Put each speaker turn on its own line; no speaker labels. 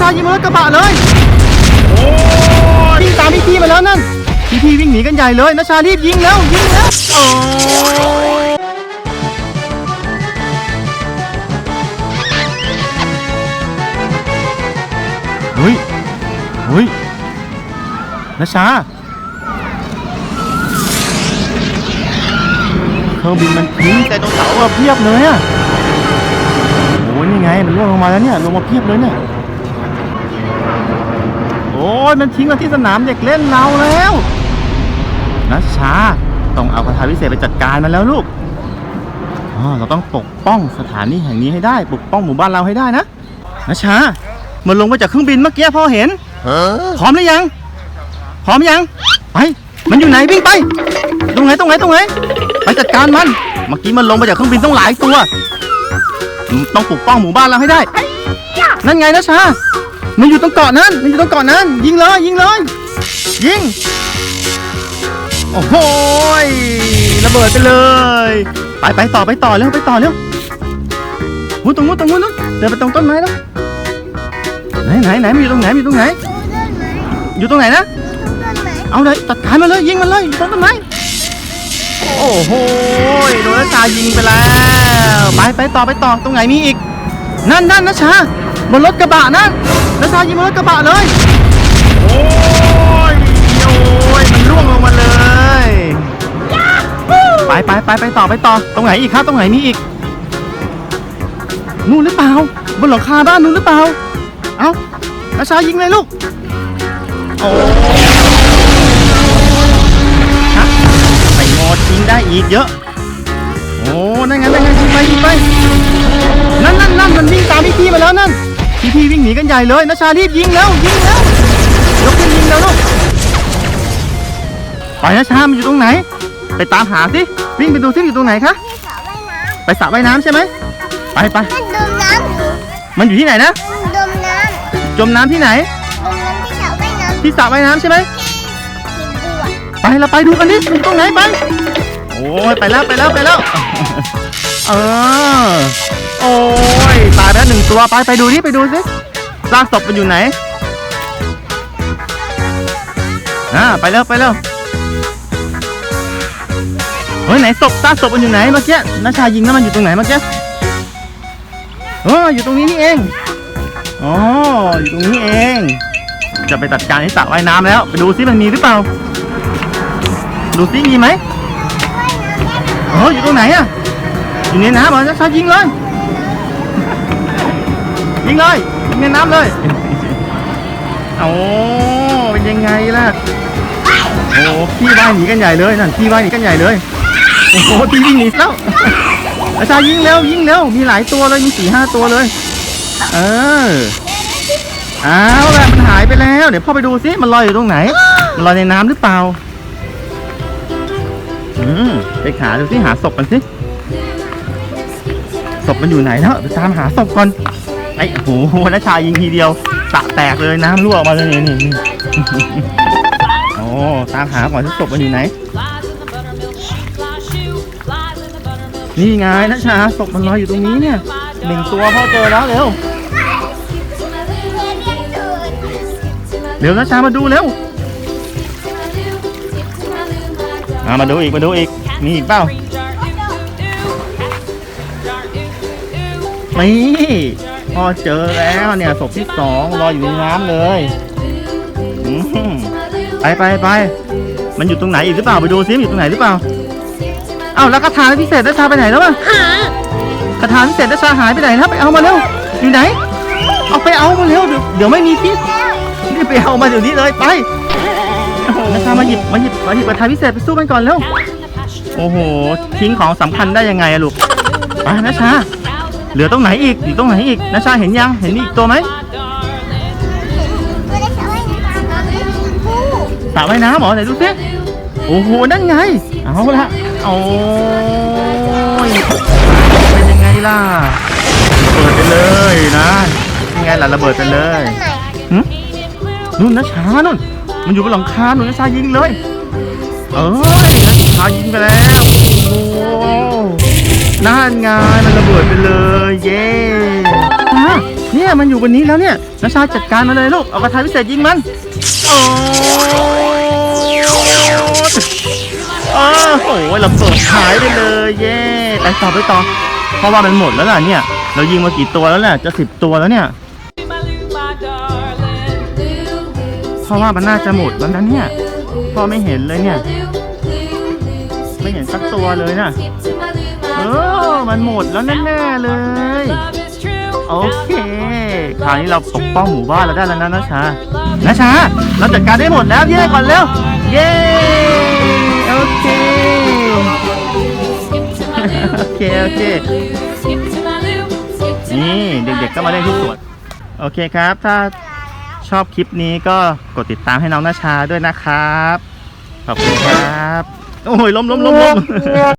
ชายิงบนรถกระบะเลยโอ้ยวิ่งตามพี่พี่มาแล้วนั่นพี่พี่วิ่งหนีกันใหญ่เลยนัชชารีบยิงแล้วยิงแล้วโอ้ยเฮ้ยเฮ้ยนัชชาเครื่องบินมันทิ้งแต่ตัวเสาร์อะเพียบเลยอะโอ้ยนี่ไงมันร่วงลงมาแล้วเนี่ยลงมาเพียบเลยเนี่ย โอ้ยมันทิ้งมาที่สนามเด็กเล่นเราแล้วนัชชาต้องเอาคาถาพิเศษไปจัดการมันแล้วลูกอ๋อเราต้องปกป้องสถานีแห่งนี้ให้ได้ ปกป้องหมู่บ้านเราให้ได้นะนัชชามันลงมาจากเครื่องบินเมื่อกี้พ่อเห็นพร้อมหรือยัง พร้อมยัง ไป มันอยู่ไหนวิ่งไป ตรงไหนตรงไหนตรงไหน ไปจัดการมัน เมื่อกี้มันลงมาจากเครื่องบินต้องหลายตัว ต้องปกป้องหมู่บ้านเราให้ได้ นั่นไงนะชา มันอยู่ตรงเกาะนั้น มันอยู่ตรงเกาะนั้น ยิงเลย ยิงเลย ยิง โอ้โหระเบิดไปเลย ไปไปต่อไปต่อเร็วไปต่อเร็วหูตรงนู้นตรงนู้นนู้นเดินไปตรงต้นไม้แล้วไหนไหนไหนมันอยู่ตรงไหนมันอยู่ตรงไหน อยู่ตรงไหนนะ เอาเลยตัดการมันเลยยิงมันเลยอยู่ตรงต้นไม้โอ้โหโดนนัชชายิงไปแล้ว ไปไปต่อไปต่อตรงไหนมีอีก นั่นนั่นนัชชา บนรถกระบะนั่นนัชชายิงบนรถกระบะเลย โอ้ยโอ้ยมันร่วงลงมาเลยไปไปไปไปต่อไปต่อตรงไหนอีกครับตรงไหนมีอีกนู่นหรือเปล่า บนหลังคาบ้านนู่นหรือเปล่า เอ้านัชชายิงเลยลูกโอ้ฮะไปงอยิงได้อีกเยอะโอ้นั่นไงนั่นไงยิงไปยิงไปนั่นนั่นนั่นมันวิ่งตามพี่พี่มาแล้วนั่น พี่พี่วิ่งหนีกันใหญ่เลยนะชารีบยิงแล้วยิงแล้วยกขึ้นยิงแล้วลูกไปนะชา มันอยู่ตรงไหน ไปตามหาสิวิ่งไปดูสิอยู่ตรงไหนคะไปสระว่ายน้ำใช่ไหมไปไป
มันดมน้ำอยู่
มันอยู่ที่ไหนนะ
มันดมน้ำ
จมน้ำที่ไหน
ดมน้ำที่สระว่ายน้ำ
ที่สระว่ายน้ำใช่ไหม
ที่หินบัว
ไปเราไปดูกันดิอยู่ตรงไหนไปโอ้ยไปแล้วไปแล้วไปแล้วเออ โอ้ยตายไปแล้วหนึ่งตัวไปไปดูดิไปดูสิซากศพมันอยู่ไหนอ่าไปแล้วไปแล้วเฮ้ยไหนศพซากศพมันอยู่ไหนเมื่อกี้นัชชายิงแล้วมันอยู่ตรงไหนเมื่อกี้เอออยู่ตรงนี้นี่เองอ๋ออยู่ตรงนี้เอง จะไปจัดการที่สระว่ายน้ำแล้ว ไปดูซิมันมีหรือเปล่า ดูซิมีไหมโอ้อยู่ตรงไหนอะอยู่ในน้ำเหรอนัชชายิงเลย ยิงเลยยิงในน้ำเลยโอ้เป็นยังไงล่ะโอ้พี่ว่ายหนีกันใหญ่เลยนั่นพี่ว่ายหนีกันใหญ่เลยโอ้โหพี่วิ่งหนีแล้วอาจารย์ยิงเร็วยิงเร็วมีหลายตัวเลยมีสี่ห้าตัวเลย เออเอาละมันหายไปแล้ว เดี๋ยวพ่อไปดูซิมันลอยอยู่ตรงไหน มันลอยในน้ำหรือเปล่า อืมไปหาดูซิหาศพมันสิศพมันอยู่ไหนแล้วไปตามหาศพก่อน ไอ้โอ้โหนัชชายิงทีเดียวสระแตกเลยน้ำรั่วออกมาเลยนี่นี่นี่ โอ้ตามหาก่อนที่ศพมันอยู่ไหน นี่ไงนัชชาศพมันลอยอยู่ตรงนี้เนี่ยหนึ่งตัวพ่อเจอแล้วเร็วเร็วนัชชามาดูเร็วอ่ามาดูอีกมาดูอีกมีอีกเปล่านี่ พ่อเจอแล้วเนี่ยศพที่สองลอยอยู่ในน้ำเลยไปไปไปมันอยู่ตรงไหนอีกหรือเปล่าไปดูซิมันอยู่ตรงไหนหรือเปล่าเอ้าแล้วกระถางพิเศษนัชชาไปไหนแล้ววะ
ก
ระถางพิเศษนัชชาหายไปไหนนะไปเอามาเร็วอยู่ไหน เอาไปเอามาเร็วเดี๋ยวเดี๋ยวไม่มีที่รีบไปเอามาเดี๋ยวนี้เลยไปนัชชามาหยิบมาหยิบมาหยิบกระถางพิเศษไปสู้มันก่อนเร็วโอ้โหทิ้งของสำคัญได้ยังไงอะลูกไปนัชชา เหลือตรงไหนอีกอยู่ตรงไหนอีกนัชชาเห็นยังเห็นอีกตัวไหม
สระว่ายน้ำน้ำไม้
น้ำเหรอไหนดูสิโอ้โหนั่นไงเอาละโอ้ยเป็นยังไงล่ะเบิดไปเลยนะยังไงล่ะระเบิดไปเลยนู่นนะช้านู่นมันอยู่บนหลังคาหนูนะชายิงเลย เอ้ยนะชายิงไปแล้วโอ้โห นั่นไงมันระเบิดไปเลยเย้ฮะเนี่ยมันอยู่บนนี้แล้วเนี่ยนัชชาจัดการมาเลยลูกเอากระทาพิเศษยิงมันโอ้โอ้โหเราเปิดหายไปเลยเย่ไปต่อไปต่อเพราะว่ามันหมดแล้วล่ะเนี่ย เรายิงมากี่ตัวแล้วเนี่ยจะสิบตัวแล้วเนี่ยเพราะว่ามันน่าจะหมดแล้วนะเนี่ยพ่อไม่เห็นเลยเนี่ย ไม่เห็นสักตัวเลยนะ เออมันหมดแล้วแน่ๆเลย โอเค คราวนี้เราปกป้องหมู่บ้านเราได้แล้วนะนะชานะชาเราจัดการได้หมดแล้วเย่ก่อนเร็ว เย่โอเค โอเค โอเค นี่เด็กๆก็มาเล่นที่สวน โอเคครับ ถ้าชอบคลิปนี้ก็กดติดตามให้น้องนาชาด้วยนะครับ ขอบคุณครับ โอ้ยล้มล้มล้มล้ม